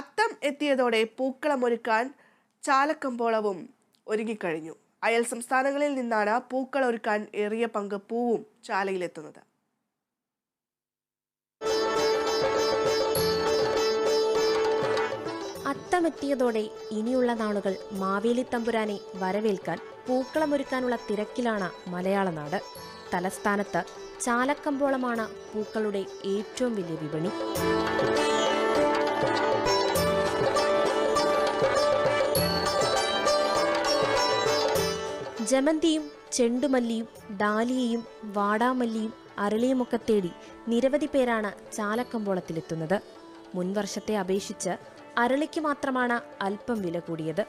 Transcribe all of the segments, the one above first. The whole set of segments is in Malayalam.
അത്തം എത്തിയതോടെ പൂക്കളമൊരുക്കാൻ ചാലക്കമ്പോളവും ഒരുങ്ങിക്കഴിഞ്ഞു. അയൽ സംസ്ഥാനങ്ങളിൽ നിന്നാണ് പൂക്കൾ ഒരുക്കാൻ ഏറിയ പങ്ക് പൂവും ചാലയിലെത്തുന്നത്. അത്തമെത്തിയതോടെ ഇനിയുള്ള നാളുകൾ മാവേലി തമ്പുരാനെ വരവേൽക്കാൻ പൂക്കളമൊരുക്കാനുള്ള തിരക്കിലാണ് മലയാള നാട്. തലസ്ഥാനത്ത് ചാലക്കമ്പോളമാണ് പൂക്കളുടെ ഏറ്റവും വലിയ വിപണി. ജമന്തിയും ചെണ്ടുമല്ലിയും ഡാലിയയും വാടാമല്ലിയും അരളിയുമൊക്കെ തേടി നിരവധി പേരാണ് ചാലക്കമ്പോളത്തിലെത്തുന്നത്. മുൻവർഷത്തെ അപേക്ഷിച്ച് അരളിക്ക് മാത്രമാണ് അല്പം വില കൂടിയത്.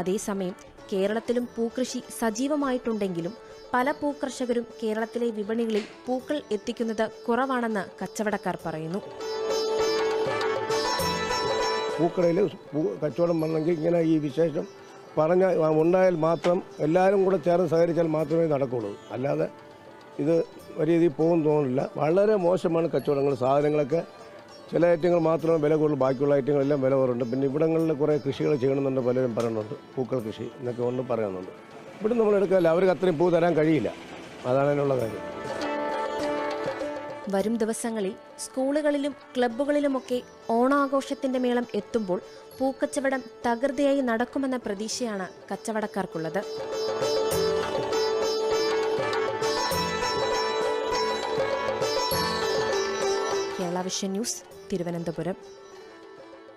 അതേസമയം കേരളത്തിലും പൂക്കൃഷി സജീവമായിട്ടുണ്ടെങ്കിലും പല പൂക്കർഷകരും കേരളത്തിലെ വിപണികളിൽ പൂക്കൾ എത്തിക്കുന്നത് കുറവാണെന്ന് കച്ചവടക്കാർ പറയുന്നു. പൂക്കടയിൽ കച്ചവടം വന്നെങ്കിൽ ഇങ്ങനെ ഈ വിശേഷം പറഞ്ഞ ഉണ്ടായാൽ മാത്രം എല്ലാവരും കൂടെ ചേർന്ന് സഹകരിച്ചാൽ മാത്രമേ നടക്കുള്ളൂ. അല്ലാതെ ഇത് വലിയ രീതിയിൽ പോകും തോന്നുന്നില്ല. വളരെ മോശമാണ് കച്ചവടങ്ങൾ സാധനങ്ങളൊക്കെ. ചില ഐറ്റങ്ങൾ മാത്രമേ വില കൂടുതൽ ബാക്കിയുള്ള ഐറ്റങ്ങളെല്ലാം വില കുറവുണ്ട്. പിന്നെ ഇവിടങ്ങളിൽ കുറേ കൃഷികൾ ചെയ്യണമെന്നുണ്ട് പലരും പറയുന്നുണ്ട്. പൂക്കൾ കൃഷി എന്നൊക്കെ കൊണ്ട് പറയുന്നുണ്ട്. ഇവിടെ നമ്മൾ എടുക്കാൻ അവർക്ക് അത്രയും പൂ തരാൻ കഴിയില്ല. അതാണ് അതിനുള്ള കാര്യം. വരും ദിവസങ്ങളിൽ സ്കൂളുകളിലും ക്ലബ്ബുകളിലുമൊക്കെ ഓണാഘോഷത്തിന്റെ മേളം എത്തുമ്പോൾ പൂക്കച്ചവടം തകൃതിയായി നടക്കുമെന്ന പ്രതീക്ഷയാണ് കച്ചവടക്കാർക്കുള്ളത്. Kerala vision news Thiruvananthapuram.